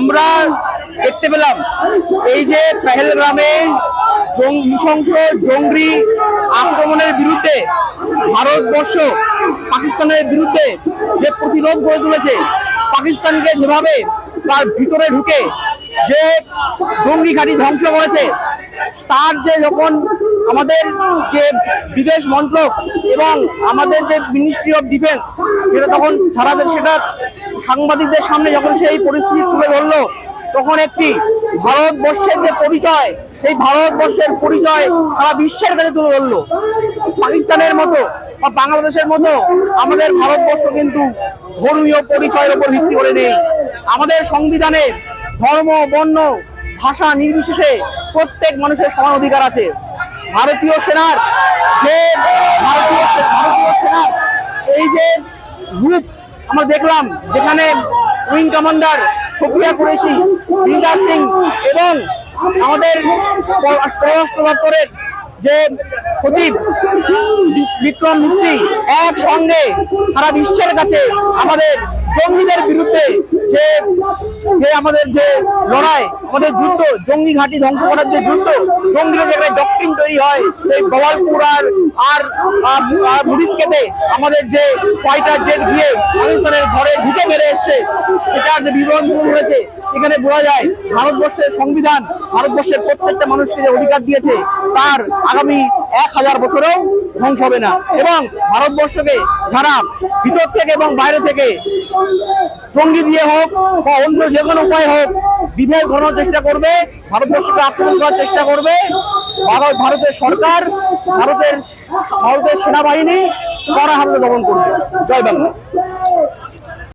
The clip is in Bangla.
আমরা দেখতে পেলাম এই যে পেহেলগ্রামে নৃশংস জঙ্গি আক্রমণের বিরুদ্ধে ভারতবর্ষ পাকিস্তানের বিরুদ্ধে যে প্রতিরোধ গড়ে তুলেছে, পাকিস্তানকে যেভাবে তার ভিতরে ঢুকে যে জঙ্গি ঘাঁটি ধ্বংস করেছে, তার যে যখন আমাদের যে বিদেশ মন্ত্রক এবং আমাদের যে মিনিস্ট্রি অফ ডিফেন্স সেটা তখন তারাদের সেটা সাংবাদিকদের সামনে যখন সেই পরিস্থিতি তুলে ধরলো, তখন একটি ভারতবর্ষের যে পরিচয়, সেই ভারতবর্ষের পরিচয় সারা বিশ্বের কাছে তুলে ধরলো। পাকিস্তানের মতো বা বাংলাদেশের মতো আমাদের ভারতবর্ষ কিন্তু ধর্মীয় পরিচয়ের উপর ভিত্তি করে নেই। আমাদের সংবিধানে ধর্ম, বর্ণ, ভাষা নির্বিশেষে প্রত্যেক মানুষের সমান অধিকার আছে। ভারতীয় সেনার যে ভারতীয় ভারতীয় সেনার এই যে রূপ আমরা দেখলাম যেখানে উইং কমান্ডার সফিয়া কুরেশি বিন্দা সিং এবং আমাদের পর- পররাষ্ট্র দপ্তরের যে সচিব বিক্রম মিস্ত্রি একসঙ্গে সারা বিশ্বের কাছে আমাদের জঙ্গিদের বিরুদ্ধে যে আমাদের যে লড়াই, আমাদের যুদ্ধ, জঙ্গি ঘাঁটি ধ্বংস করার যে যুদ্ধ জঙ্গিরা যেখানে ডক্টরিন তৈরি হয়, এই গোয়ালপুর আর আর আর মুরিদকেতে আমাদের যে ফাইটার জেট গিয়ে পাকিস্তানের ঘরে ঢুকে মেরে এসছে সেটার যে বিবরণ ধরেছে, এখানে বোঝা যায় ভারতবর্ষের সংবিধান, ভারতবর্ষের প্রত্যেকটা মানুষকে যে অধিকার দিয়েছে, তার আগামী এক হাজার বছরেও ধ্বংস হবে না। এবং ভারতবর্ষকে যারা ভিতর থেকে এবং বাইরে থেকে জঙ্গি দিয়ে হোক বা অন্য যে কোনো উপায় হোক, বিভেদ ঘটানোর চেষ্টা করবে, ভারতবর্ষকে আক্রমণ করার চেষ্টা করবে। ভারত ভারতের সরকার, ভারতের ভারতের সেনাবাহিনী কড়া হাতে দমন করবে। জয় বাংলা।